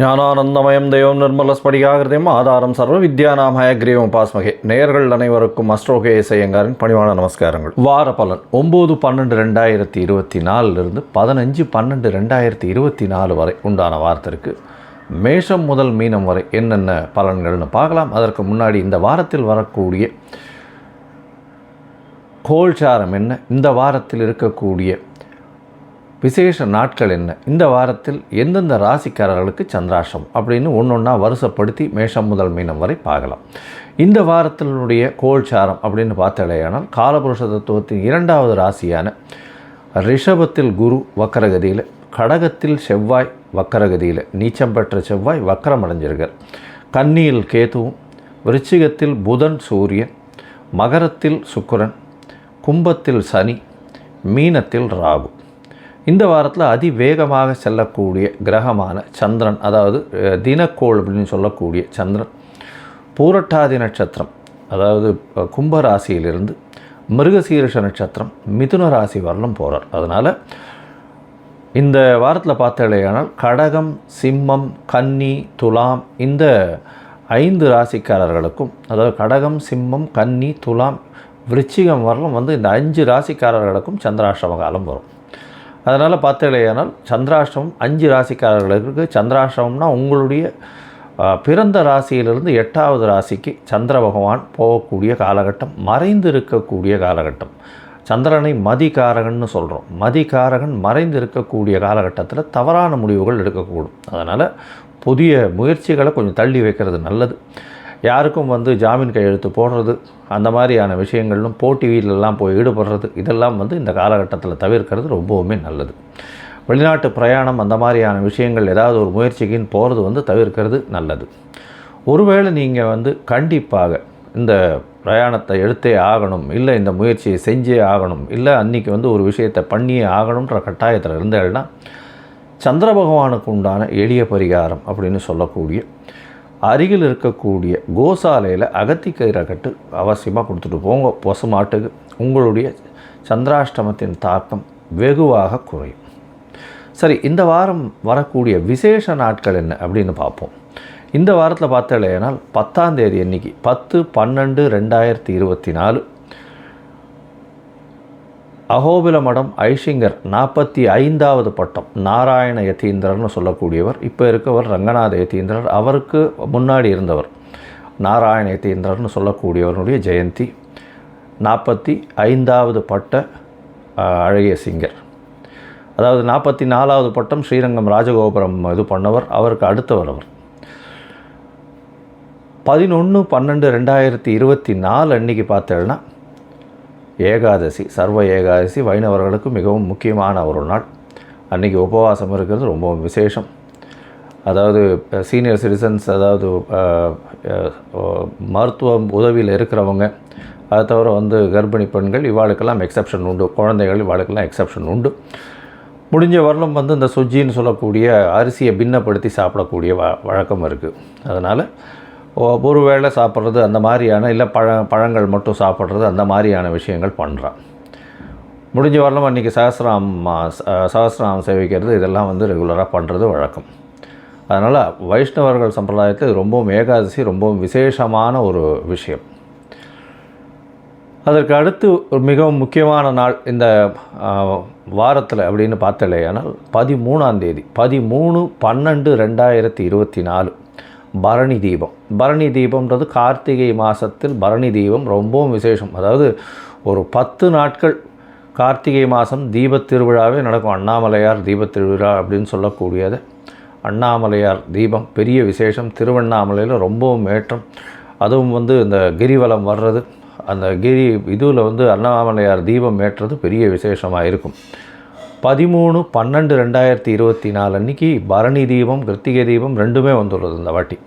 ஞானானந்தமயம் தெய்வம் நிர்மலஸ்படிகாகிருதயம் ஆதாரம் சர்வ வித்யாநாமய கிரீவம் பாஸ்மகே நேயர்கள் அனைவருக்கும் அஸ்ட்ரோகே இசையங்காரின் பணிவான நமஸ்காரங்கள். வார பலன் ஒம்பது பன்னெண்டு ரெண்டாயிரத்தி இருபத்தி நாலுலேருந்து பதினஞ்சு பன்னெண்டு ரெண்டாயிரத்தி இருபத்தி நாலு வரை உண்டான வாரத்திற்கு மேஷம் முதல் மீனம் வரை என்னென்ன பலன்கள்னு பார்க்கலாம். அதற்கு முன்னாடி இந்த வாரத்தில் வரக்கூடிய கோல்சாரம் என்ன இந்த வாரத்தில் இருக்கக்கூடிய விசேஷ நாட்கள் என்ன? இந்த வாரத்தில் எந்தெந்த ராசிக்காரர்களுக்கு சந்திராஷம் அப்படின்னு ஒன்று ஒன்றா வருஷப்படுத்தி மேஷம் முதல் மீனம் வரை பார்க்கலாம். இந்த வாரத்தினுடைய கோல்சாரம் அப்படின்னு பார்த்தாலேயானால் காலபுருஷ தத்துவத்தின் இரண்டாவது ராசியான ரிஷபத்தில் குரு வக்கரகதியில் கடகத்தில் செவ்வாய் வக்கரகதியில் நீச்சம் பெற்ற செவ்வாய் வக்கரம் அடைஞ்சிருக்கார். கன்னியில் கேதுவும் விருச்சிகத்தில் புதன் சூரியன் மகரத்தில் சுக்கரன் கும்பத்தில் சனி மீனத்தில் ராகு. இந்த வாரத்தில் அதிவேகமாக செல்லக்கூடிய கிரகமான சந்திரன் அதாவது தினக்கோள் அப்படின்னு சொல்லக்கூடிய சந்திரன் பூரட்டாதி நட்சத்திரம் அதாவது கும்பராசியிலிருந்து கும்ப ராசியிலிருந்து மிருகசீரிஷ நட்சத்திரம் மிதுன ராசி வரலும் போகிறார் அதனால் இந்த வாரத்தில் பார்த்தாலேயானால் கடகம் சிம்மம் கன்னி துலாம் இந்த ஐந்து ராசிக்காரர்களுக்கும் அதாவது கடகம் சிம்மம் கன்னி துலாம் விருச்சிகம் வரலும் வந்து இந்த அஞ்சு ராசிக்காரர்களுக்கும் சந்திராஷ்டம காலம் வரும். அதனால் பார்த்தாலேயானால் சந்திராஷ்டமம் அஞ்சு ராசிக்காரர்களுக்கு சந்திராஷ்டமம்னா உங்களுடைய பிறந்த ராசியிலிருந்து எட்டாவது ராசிக்கு சந்திர பகவான் போகக்கூடிய காலகட்டம் மறைந்து இருக்கக்கூடிய காலகட்டம். சந்திரனை மதிகாரகன்னு சொல்கிறோம் மதிகாரகன் மறைந்து இருக்கக்கூடிய காலகட்டத்தில் தவறான முடிவுகள் எடுக்கக்கூடும். அதனால் புதிய முயற்சிகளை கொஞ்சம் தள்ளி வைக்கிறது நல்லது. யாருக்கும் வந்து ஜாமீன் கையெழுத்து போடுறது அந்த மாதிரியான விஷயங்களும் போட்டி போய் ஈடுபடுறது இதெல்லாம் வந்து இந்த காலகட்டத்தில் தவிர்க்கிறது ரொம்பவுமே நல்லது. வெளிநாட்டு பிரயாணம் அந்த மாதிரியான விஷயங்கள் ஏதாவது ஒரு முயற்சிக்குன்னு போகிறது வந்து தவிர்க்கிறது நல்லது. ஒருவேளை நீங்கள் வந்து கண்டிப்பாக இந்த பிரயாணத்தை எடுத்தே ஆகணும் இல்லை இந்த முயற்சியை செஞ்சே ஆகணும் இல்லை அன்றைக்கி வந்து ஒரு விஷயத்தை பண்ணியே ஆகணுன்ற கட்டாயத்தில் இருந்தேன்னா சந்திர பகவானுக்கு உண்டான எளிய பரிகாரம் அப்படின்னு சொல்லக்கூடிய அருகில் இருக்கக்கூடிய கோசாலையில் அகத்திக்கயிறை கட்டு அவசியமாக கொடுத்துட்டு போங்க. பசுமாட்டுக்கு உங்களுடைய சந்திராஷ்டமத்தின் தாக்கம் வெகுவாக குறையும். சரி இந்த வாரம் வரக்கூடிய விசேஷ நாட்கள் என்ன அப்படின்னு பார்ப்போம். இந்த வாரத்தில் பார்த்தாலேனால் பத்தாம் தேதி அன்னைக்கு பத்து பன்னெண்டு ரெண்டாயிரத்தி இருபத்தி நாலு அகோபில மடம் ஐஷிங்கர் நாற்பத்தி ஐந்தாவது பட்டம். நாராயண யதீந்திரர்னு சொல்லக்கூடியவர். இப்போ இருக்கவர் ரங்கநாத யதீந்திரர் அவருக்கு முன்னாடி இருந்தவர். நாராயண யதீந்திரர்னு சொல்லக்கூடியவருடைய ஜெயந்தி. நாற்பத்தி ஐந்தாவது பட்ட அழகிய சிங்கர். அதாவது நாற்பத்தி நாலாவது பட்டம் ஸ்ரீரங்கம் ராஜகோபுரம் இது பண்ணவர். அவருக்கு அடுத்தவர் அவர். பதினொன்று பன்னெண்டு ரெண்டாயிரத்தி இருபத்தி நாலு அன்னைக்கு பார்த்தேன்னா ஏகாதசி சர்வ ஏகாதசி வைணவர்களுக்கு மிகவும் முக்கியமான ஒரு நாள். அன்றைக்கி உபவாசம் இருக்கிறது ரொம்ப விசேஷம். அதாவது சீனியர் சிட்டிசன்ஸ் அதாவது மருத்துவம் உதவியில் இருக்கிறவங்க அதை தவிர வந்து கர்ப்பிணி பெண்கள் இவாளுக்கெல்லாம் எக்ஸப்ஷன் உண்டு. குழந்தைகள் இவாளுக்கெல்லாம் எக்ஸப்ஷன் உண்டு. முடிஞ்ச வரலும் வந்து இந்த சுஜின்னு சொல்லக்கூடிய அரிசியை பின்னப்படுத்தி சாப்பிடக்கூடிய வ வழக்கம் இருக்குது அதனால் ஒரு வேளை சாப்பிட்றது அந்த மாதிரியான இல்லை பழ பழங்கள் மட்டும் சாப்பிட்றது அந்த மாதிரியான விஷயங்கள் பண்ணுறான் முடிஞ்ச வரலாம் அன்றைக்கி சகசிராம் சகசிராம் சேவிக்கிறது இதெல்லாம் வந்து ரெகுலராக பண்ணுறது வழக்கம். அதனால் வைஷ்ணவர்கள் சம்பிரதாயத்தில் ரொம்பவும் ஏகாதசி ரொம்பவும் விசேஷமான ஒரு விஷயம். அதற்கு அடுத்து ஒரு மிகவும் முக்கியமான நாள் இந்த வாரத்தில் அப்படின்னு பார்த்தாலேயானால் பதிமூணாம் தேதி பதிமூணு பன்னெண்டு ரெண்டாயிரத்தி இருபத்தி நாலு. பரணி தீபம். பரணி தீபம்ன்றது கார்த்திகை மாதத்தில் பரணி தீபம் ரொம்பவும் விசேஷம். அதாவது ஒரு பத்து நாட்கள் கார்த்திகை மாதம் தீபத் திருவிழாவே நடக்கும். அண்ணாமலையார் தீபத் திருவிழா அப்படின்னு சொல்லக்கூடியது. அண்ணாமலையார் தீபம் பெரிய விசேஷம். திருவண்ணாமலையில் ரொம்பவும் ஏற்றம். அதுவும் வந்து இந்த கிரிவலம் வர்றது. அந்த கிரி இதுவில் வந்து அண்ணாமலையார் தீபம் ஏற்றது பெரிய விசேஷமாக இருக்கும். பதிமூணு பன்னெண்டு ரெண்டாயிரத்தி இருபத்தி நாலு அன்னைக்கு பரணி தீபம் கிருத்திகை தீபம் ரெண்டுமே வந்துள்ளது இந்த வாட்டி.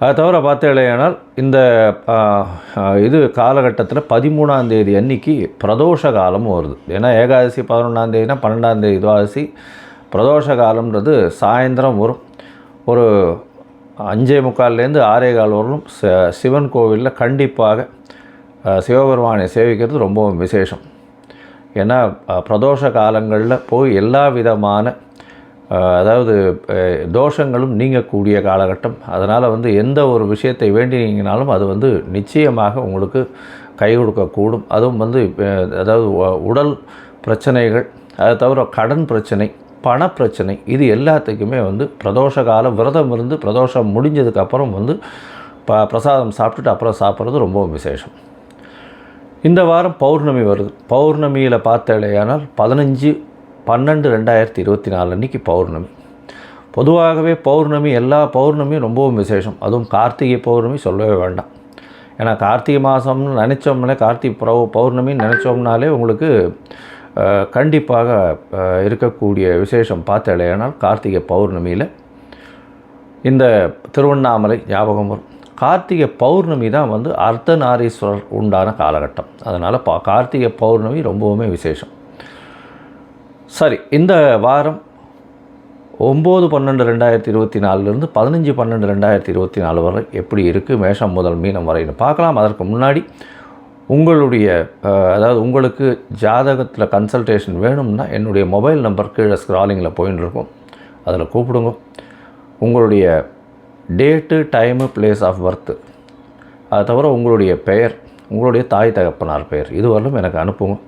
அதை தவிர பார்த்தேனால் இந்த இது காலகட்டத்தில் பதிமூணாம் தேதி அன்னைக்கு பிரதோஷ காலமும் வருது. ஏன்னா ஏகாதசி பதினொன்றாம் தேதினா பன்னெண்டாம் தேதி துவாதசி. பிரதோஷ காலம்ன்றது சாயந்தரம் வரும். ஒரு அஞ்சே முக்கால்லேருந்து ஆறே கால் வரலும் ச- சிவன் கோவிலில் கண்டிப்பாக சிவபெருமானை சேவிக்கிறது ரொம்பவும் விசேஷம். ஏன்னா பிரதோஷ காலங்களில் போய் எல்லா விதமான அதாவது தோஷங்களும் நீங்கக்கூடிய காலகட்டம். அதனால் வந்து எந்த ஒரு விஷயத்தை வேண்டினீங்கனாலும் அது வந்து நிச்சயமாக உங்களுக்கு கை கொடுக்கக்கூடும். அதுவும் வந்து அதாவது உடல் பிரச்சனைகள் அதை தவிர கடன் பிரச்சனை பணப்பிரச்சனை இது எல்லாத்துக்குமே வந்து பிரதோஷ காலம் விரதம் இருந்து பிரதோஷம் முடிஞ்சதுக்கப்புறம் வந்து ப பிரசாதம் சாப்பிட்டுட்டு அப்புறம் சாப்பிட்றது ரொம்பவும் விசேஷம். இந்த வாரம் பௌர்ணமி வருது. பௌர்ணமியில் பார்த்தேலையானால் பதினஞ்சு பன்னெண்டு ரெண்டாயிரத்தி இருபத்தி நாலு அன்றைக்கி பௌர்ணமி. பொதுவாகவே பௌர்ணமி எல்லா பௌர்ணமியும் ரொம்பவும் விசேஷம். அதுவும் கார்த்திகை பௌர்ணமி சொல்லவே வேண்டாம். ஏன்னா கார்த்திகை மாதம்னு நினச்சோம்னாலே கார்த்திகை பௌ பௌர்ணமின்னு நினச்சோம்னாலே உங்களுக்கு கண்டிப்பாக இருக்கக்கூடிய விசேஷம் பார்த்தேலையானால் கார்த்திகை பௌர்ணமியில் இந்த திருவண்ணாமலை ஞாபகம் வரும். கார்த்திகை பௌர்ணமி தான் வந்து அர்த்தநாரீஸ்வரர் உண்டான காலகட்டம். அதனால் பா கார்த்திகை பௌர்ணமி ரொம்பவுமே விசேஷம். சரி இந்த வாரம் ஒம்பது பன்னெண்டு ரெண்டாயிரத்தி இருபத்தி நாலுலேருந்து பதினஞ்சு பன்னெண்டு ரெண்டாயிரத்தி இருபத்தி நாலு வரை எப்படி இருக்குது மேஷம் முதல் மீனம் வரைன்னு பார்க்கலாம். அதற்கு முன்னாடி உங்களுடைய அதாவது உங்களுக்கு ஜாதகத்தில் கன்சல்டேஷன் வேணும்னா என்னுடைய மொபைல் நம்பர் கீழே ஸ்க்ராலிங்கில் போயின்னு இருக்கும். அதில் கூப்பிடுங்க. உங்களுடைய date time place of birth அது தவிர உங்களுடைய பெயர் உங்களுடைய தாய் தகப்பனார் பெயர். இதுவரையிலும் எனக்கு அனுப்புங்க.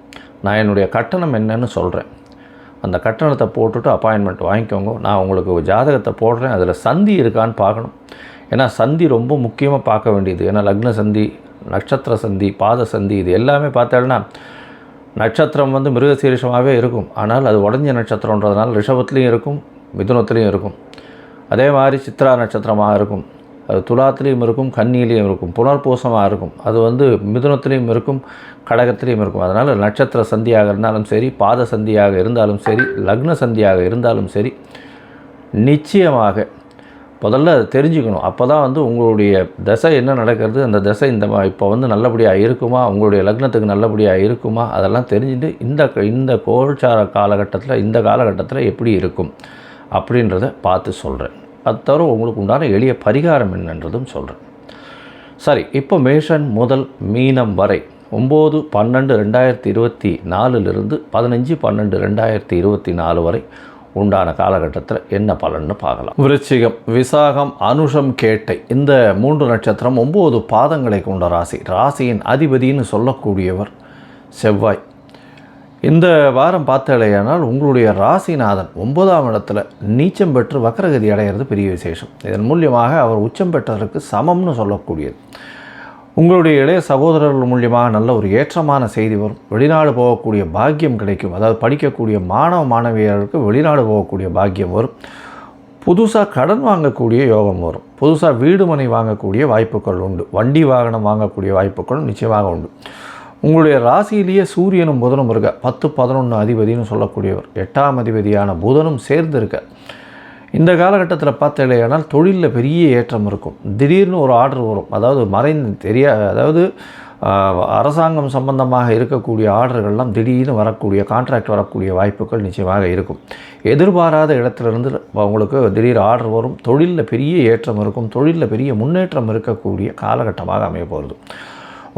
நான் என்னுடைய கட்டணம் என்னன்னு சொல்கிறேன் அந்த கட்டணத்தை போட்டுட்டு அப்பாயின்மெண்ட் வாங்கிக்கோங்க. நான் உங்களுக்கு ஜாதகத்தை போடுறேன். அதில் சந்தி இருக்கான்னு பார்க்கணும். ஏன்னா சந்தி ரொம்ப முக்கியமாக பார்க்க வேண்டியது. ஏன்னா லக்ன சந்தி நட்சத்திர சந்தி பாத சந்தி இது எல்லாமே பார்த்தேன்னா நட்சத்திரம் வந்து மிருகசீரிஷமாகவே இருக்கும். ஆனால் அது உடஞ்ச நட்சத்திரன்றதுனால ரிஷபத்துலேயும் இருக்கும் மிதுனத்துலேயும் இருக்கும். அதே மாதிரி சித்ரா நட்சத்திரமாக இருக்கும். அது துலாத்துலேயும் இருக்கும் கன்னியிலையும் இருக்கும் புனர்பூசமாக இருக்கும். அது வந்து மிதுனத்துலேயும் இருக்கும் கடகத்துலேயும் இருக்கும். அதனால் நட்சத்திர சந்தியாக இருந்தாலும் சரி பாத சந்தியாக இருந்தாலும் சரி லக்ன சந்தியாக இருந்தாலும் சரி நிச்சயமாக முதல்ல அதை தெரிஞ்சுக்கணும். அப்போ தான் வந்து உங்களுடைய தசை என்ன நடக்கிறது அந்த தசை இந்த மா- இப்போ வந்து நல்லபடியாக இருக்குமா உங்களுடைய லக்னத்துக்கு நல்லபடியாக இருக்குமா அதெல்லாம் தெரிஞ்சுட்டு இந்த இந்த கோல்சார காலகட்டத்தில் இந்த காலகட்டத்தில் எப்படி இருக்கும். அப்படின்றத பார்த்து சொல்கிறேன் அது தவிர உங்களுக்கு உண்டான எளிய பரிகாரம் என்னன்றதும் சொல்கிறேன் சரி இப்போ மேஷன் முதல் மீனம் வரை ஒம்பது பன்னெண்டு ரெண்டாயிரத்தி இருபத்தி நாலுலேருந்து பதினஞ்சு பன்னெண்டு ரெண்டாயிரத்தி இருபத்தி நாலு வரை உண்டான காலகட்டத்தில் என்ன பலன்னு பார்க்கலாம். விருச்சிகம் விசாகம் அனுஷம் கேட்டை இந்த மூன்று நட்சத்திரம் ஒம்பது பாதங்களை கொண்ட ராசி. ராசியின் அதிபதின்னு சொல்லக்கூடியவர் செவ்வாய். இந்த வாரம் பார்த்தாலேயானால் உங்களுடைய ராசிநாதன் ஒன்பதாம் இடத்துல நீச்சம் பெற்று வக்கரகதி அடைகிறது பெரிய விசேஷம். இதன் மூலியமாக அவர் உச்சம் பெற்றதற்கு சமம்னு சொல்லக்கூடியது. உங்களுடைய இளைய சகோதரர்கள் மூலியமாக நல்ல ஒரு ஏற்றமான செய்தி வரும். வெளிநாடு போகக்கூடிய பாக்கியம் கிடைக்கும். அதாவது படிக்கக்கூடிய மாணவ மாணவியர்களுக்கு வெளிநாடு போகக்கூடிய பாக்கியம் வரும். புதுசாக கடன் வாங்கக்கூடிய யோகம் வரும். புதுசாக வீடு மனை வாங்கக்கூடிய வாய்ப்புகள் உண்டு. வண்டி வாகனம் வாங்கக்கூடிய வாய்ப்புகளும் நிச்சயமாக உண்டு. உங்களுடைய ராசியிலேயே சூரியனும் புதனும் இருக்க பத்து பதினொன்று அதிபதினு சொல்லக்கூடியவர். எட்டாம் அதிபதியான புதனும் சேர்ந்து இருக்க. இந்த காலகட்டத்தில் பார்த்தீங்கன்னா தொழிலில் பெரிய ஏற்றம் இருக்கும். திடீர்னு ஒரு ஆர்டர் வரும். அதாவது மறைந்து தெரியா அதாவது அரசாங்கம் சம்பந்தமாக இருக்கக்கூடிய ஆர்டர்கள்லாம் திடீர்னு வரக்கூடிய கான்ட்ராக்ட் வரக்கூடிய வாய்ப்புகள் நிச்சயமாக இருக்கும். எதிர்பாராத இடத்துலேருந்து உங்களுக்கு திடீர் ஆர்டர் வரும். தொழிலில் பெரிய ஏற்றம் இருக்கும். தொழிலில் பெரிய முன்னேற்றம் இருக்கக்கூடிய காலகட்டமாக அமைய போகிறது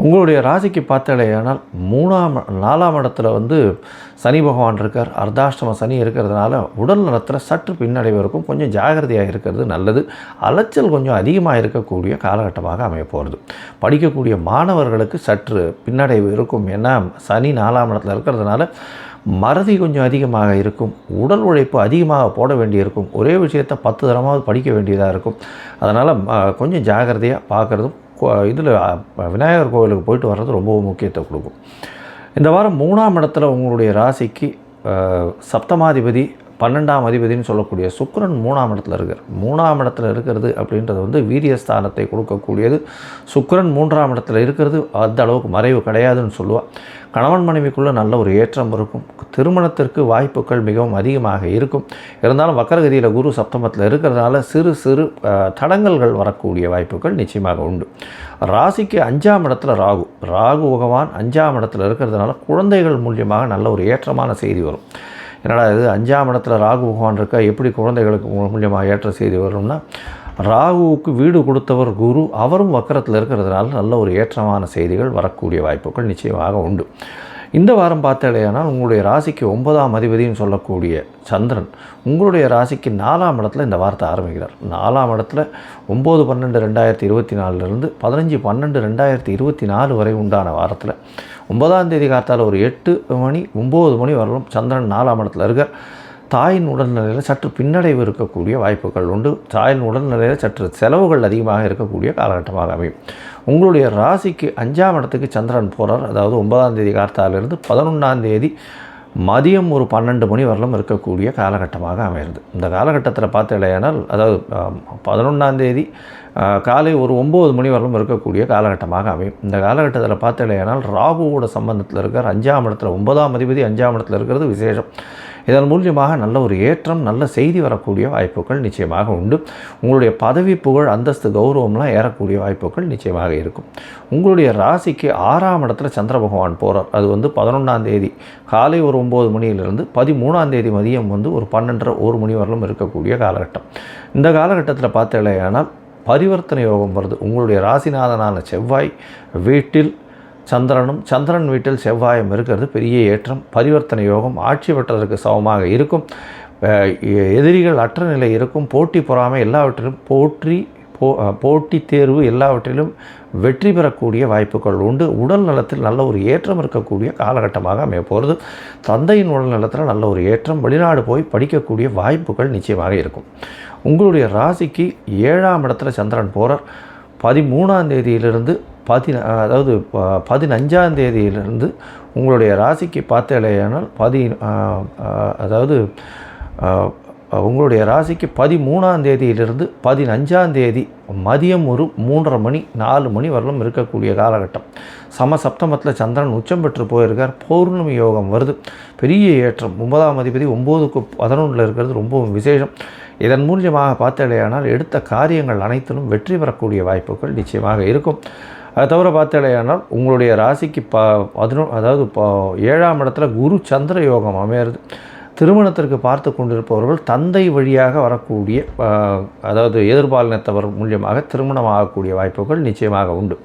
உங்களுடைய ராசிக்கு பார்த்தாலேயானால் மூணாம் நாலாம் இடத்துல வந்து சனி பகவான் இருக்கார் அர்த்தாஷ்டம சனி இருக்கிறதுனால உடல் நலத்தில் சற்று பின்னடைவு இருக்கும் கொஞ்சம் ஜாகிரதையாக இருக்கிறது நல்லது. அலைச்சல் கொஞ்சம் அதிகமாக இருக்கக்கூடிய காலகட்டமாக அமைய போகிறது படிக்கக்கூடிய மாணவர்களுக்கு சற்று பின்னடைவு இருக்கும். ஏன்னா சனி நாலாம் இடத்துல இருக்கிறதுனால மறதி கொஞ்சம் அதிகமாக இருக்கும். உடல் உழைப்பு அதிகமாக போட வேண்டியிருக்கும். ஒரே விஷயத்தை பத்து தரமாவது படிக்க வேண்டியதாக இருக்கும். அதனால் கொஞ்சம் ஜாகிரதையாக பார்க்குறதும் இதில் விநாயகர் கோவிலுக்கு போயிட்டு வர்றது ரொம்ப முக்கியத்துவம் கொடுக்கும். இந்த வாரம் மூணாம் இடத்துல உங்களுடைய ராசிக்கு சப்தமாதிபதி பன்னெண்டாம் அதிபதினு சொல்லக்கூடிய சுக்கரன் மூணாம் இடத்துல இருக்கார். மூணாம் இடத்துல இருக்கிறது அப்படின்றது வந்து வீரியஸ்தானத்தை கொடுக்கக்கூடியது. சுக்கரன் மூன்றாம் இடத்துல இருக்கிறது அந்த அளவுக்கு மறைவு கிடையாதுன்னு சொல்லுவாள் கணவன் மனைவிக்குள்ளே நல்ல ஒரு ஏற்றம் இருக்கும். திருமணத்திற்கு வாய்ப்புகள் மிகவும் அதிகமாக இருக்கும். இருந்தாலும் வக்கரகதியில் குரு சப்தமத்தில் இருக்கிறதுனால சிறு சிறு தடங்கல்கள் வரக்கூடிய வாய்ப்புகள் நிச்சயமாக உண்டு. ராசிக்கு அஞ்சாம் இடத்துல ராகு. ராகு பகவான் அஞ்சாம் இடத்துல இருக்கிறதுனால குழந்தைகள் மூலியமாக நல்ல ஒரு ஏற்றமான செய்தி வரும். என்னடா இது அஞ்சாம் இடத்துல ராகு பகவான் இருக்கா? எப்படி குழந்தைகளுக்கு மூலியமாக ஏற்ற செய்தி வரும்னா ராகுவுக்கு வீடு கொடுத்தவர் குரு அவரும் வக்கரத்தில் இருக்கிறதுனால நல்ல ஒரு ஏற்றமான செய்திகள் வரக்கூடிய வாய்ப்புகள் நிச்சயமாக உண்டு. இந்த வாரம் பார்த்தாலேயானால் உங்களுடைய ராசிக்கு ஒன்பதாம் அதிபதினு சொல்லக்கூடிய சந்திரன் உங்களுடைய ராசிக்கு நாலாம் இடத்துல இந்த வாரத்தை ஆரம்பிக்கிறார். நாலாம் இடத்துல ஒம்பது பன்னெண்டு ரெண்டாயிரத்தி இருபத்தி நாலுலேருந்து பதினஞ்சு பன்னெண்டு ரெண்டாயிரத்தி இருபத்தி நாலு வரை உண்டான வாரத்தில் ஒன்பதாம் தேதி காத்தால் ஒரு எட்டு மணி ஒம்பது மணி வரலும் சந்திரன் நாலாம் இடத்துல இருக்கார். தாயின் உடல்நிலையில் சற்று பின்னடைவு இருக்கக்கூடிய வாய்ப்புகள் உண்டு. தாயின் உடல்நிலையில் சற்று செலவுகள் அதிகமாக இருக்கக்கூடிய காலகட்டமாக அமையும். உங்களுடைய ராசிக்கு அஞ்சாம் இடத்துக்கு சந்திரன் போகிறார் அதாவது ஒன்பதாம் தேதி கார்த்தாலிருந்து பதினொன்றாம் தேதி மதியம் ஒரு பன்னெண்டு மணி வரலும் இருக்கக்கூடிய காலகட்டமாக அமைகிறது. இந்த காலகட்டத்தில் பார்த்தீங்களேனால் அதாவது பதினொன்றாம் தேதி காலை ஒரு ஒம்பது மணி வரலும் இருக்கக்கூடிய காலகட்டமாக அமையும். இந்த காலகட்டத்தில் பார்த்தீங்களேனால் ராகுவோட சம்பந்தத்தில் இருக்கிற அஞ்சாம் இடத்துல ஒன்பதாம் அதிபதி அஞ்சாம் இடத்துல இருக்கிறது விசேஷம். இதன் மூலியமாக நல்ல ஒரு ஏற்றம் நல்ல செய்தி வரக்கூடிய வாய்ப்புகள் நிச்சயமாக உண்டு. உங்களுடைய பதவி புகழ் அந்தஸ்து கௌரவம்லாம் ஏறக்கூடிய வாய்ப்புகள் நிச்சயமாக இருக்கும். உங்களுடைய ராசிக்கு ஆறாம் இடத்துல சந்திர பகவான் போகிறார் அது வந்து பதினொன்றாம் தேதி காலை ஒரு ஒம்பது மணியிலிருந்து பதிமூணாம் தேதி மதியம் வந்து ஒரு பன்னெண்டரை ஒரு மணி வரலும் இருக்கக்கூடிய காலகட்டம். இந்த காலகட்டத்தில் பார்த்தீங்களேனால் பரிவர்த்தனை யோகம் வருது. உங்களுடைய ராசிநாதனான செவ்வாய் வீட்டில் சந்திரனும் சந்திரன் வீட்டில் செவ்வாயம் இருக்கிறது. பெரிய ஏற்றம் பரிவர்த்தனை யோகம் ஆட்சி பெற்றதற்கு சமமாக இருக்கும். எதிரிகள் அற்ற நிலை இருக்கும். போட்டி பொறாமை எல்லாவற்றிலும் போற்றி போ போட்டி தேர்வு எல்லாவற்றிலும் வெற்றி பெறக்கூடிய வாய்ப்புகள் உண்டு. உடல் நலத்தில் நல்ல ஒரு ஏற்றம் இருக்கக்கூடிய காலகட்டமாக அமைய போகிறது. தந்தையின் உடல் நலத்தில் நல்ல ஒரு ஏற்றம் வெளிநாடு போய் படிக்கக்கூடிய வாய்ப்புகள் நிச்சயமாக இருக்கும். உங்களுடைய ராசிக்கு ஏழாம் இடத்துல சந்திரன் போகிறார் பதிமூணாம் தேதியிலிருந்து பதி அதாவது பதினஞ்சாம் தேதியிலிருந்து உங்களுடைய ராசிக்கு பார்த்தேனால் பதி அதாவது உங்களுடைய ராசிக்கு பதிமூணாம் தேதியிலிருந்து பதினஞ்சாம் தேதி மதியம் ஒரு மூன்றரை மணி நாலு மணி வரலும் இருக்கக்கூடிய காலகட்டம். சம சப்தமத்தில் சந்திரன் உச்சம் பெற்று போயிருக்கார். பௌர்ணமி யோகம் வருது. பெரிய ஏற்றம். ஒன்பதாம் அதிபதி ஒம்போதுக்கு பதினொன்றில் இருக்கிறது ரொம்பவும் விசேஷம். இதன் மூலியமாக பார்த்தடையானால் எடுத்த காரியங்கள் அனைத்திலும் வெற்றி பெறக்கூடிய வாய்ப்புகள் நிச்சயமாக இருக்கும். அதை தவிர பார்த்தடையானால் உங்களுடைய ராசிக்கு ப பதினொ அதாவது ஏழாம் இடத்துல குரு சந்திர யோகம் அமையிறது. திருமணத்திற்கு பார்த்து கொண்டிருப்பவர்கள் தந்தை வழியாக வரக்கூடிய அதாவது எதிர்பாலினத்தவர் மூலியமாக திருமணம் ஆகக்கூடிய வாய்ப்புகள் நிச்சயமாக உண்டு.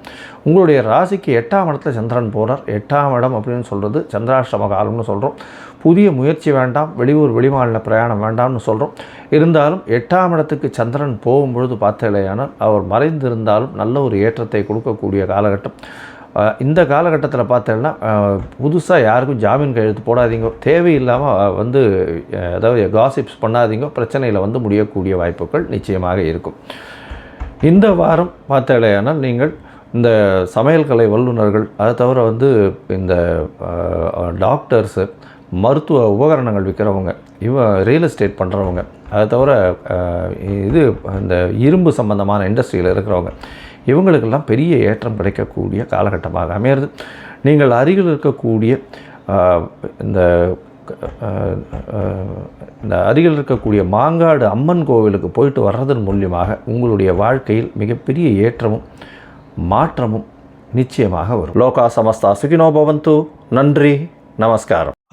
உங்களுடைய ராசிக்கு எட்டாம் இடத்துல சந்திரன் போகிறார் எட்டாம் இடம் அப்படின்னு சொல்கிறது சந்திராஷ்டம காலம்னு சொல்கிறோம் புதிய முயற்சி வேண்டாம் வெளியூர் வெளிமாநில பிரயாணம் வேண்டாம்னு சொல்கிறோம் இருந்தாலும் எட்டாம் இடத்துக்கு சந்திரன் போகும்பொழுது பார்த்தாலேயானால் அவர் மறைந்திருந்தாலும் நல்ல ஒரு ஏற்றத்தை கொடுக்கக்கூடிய காலகட்டம். இந்த காலகட்டத்தில் பார்த்தோன்னா புதுசாக யாருக்கும் ஜாமீன் கையெழுத்து போடாதீங்க. தேவையில்லாமல் வந்து அதாவது காசிப்ஸ் பண்ணாதீங்க. பிரச்சனையில் வந்து முடியக்கூடிய வாய்ப்புகள் நிச்சயமாக இருக்கும். இந்த வாரம் பார்த்தாலேயானால் நீங்கள் இந்த சமையல் கலை வல்லுநர்கள் அதை தவிர வந்து இந்த டாக்டர்ஸு மருத்துவ உபகரணங்கள் விற்கிறவங்க இவ ரியல் எஸ்டேட் பண்ணுறவங்க அதை தவிர இது இந்த இரும்பு சம்பந்தமான இண்டஸ்ட்ரியில் இருக்கிறவங்க இவங்களுக்கெல்லாம் பெரிய ஏற்றம் கிடைக்கக்கூடிய காலகட்டமாக அமையிறது. நீங்கள் அருகில் இருக்கக்கூடிய இந்த இந்த அருகில் இருக்கக்கூடிய மாங்காடு அம்மன் கோவிலுக்கு போயிட்டு வர்றதன் மூலியமாக உங்களுடைய வாழ்க்கையில் மிகப்பெரிய ஏற்றமும் மாற்றமும் நிச்சயமாக வரும். லோகா சமஸ்தா சுகினோ பவந்து. நன்றி. நமஸ்காரம்.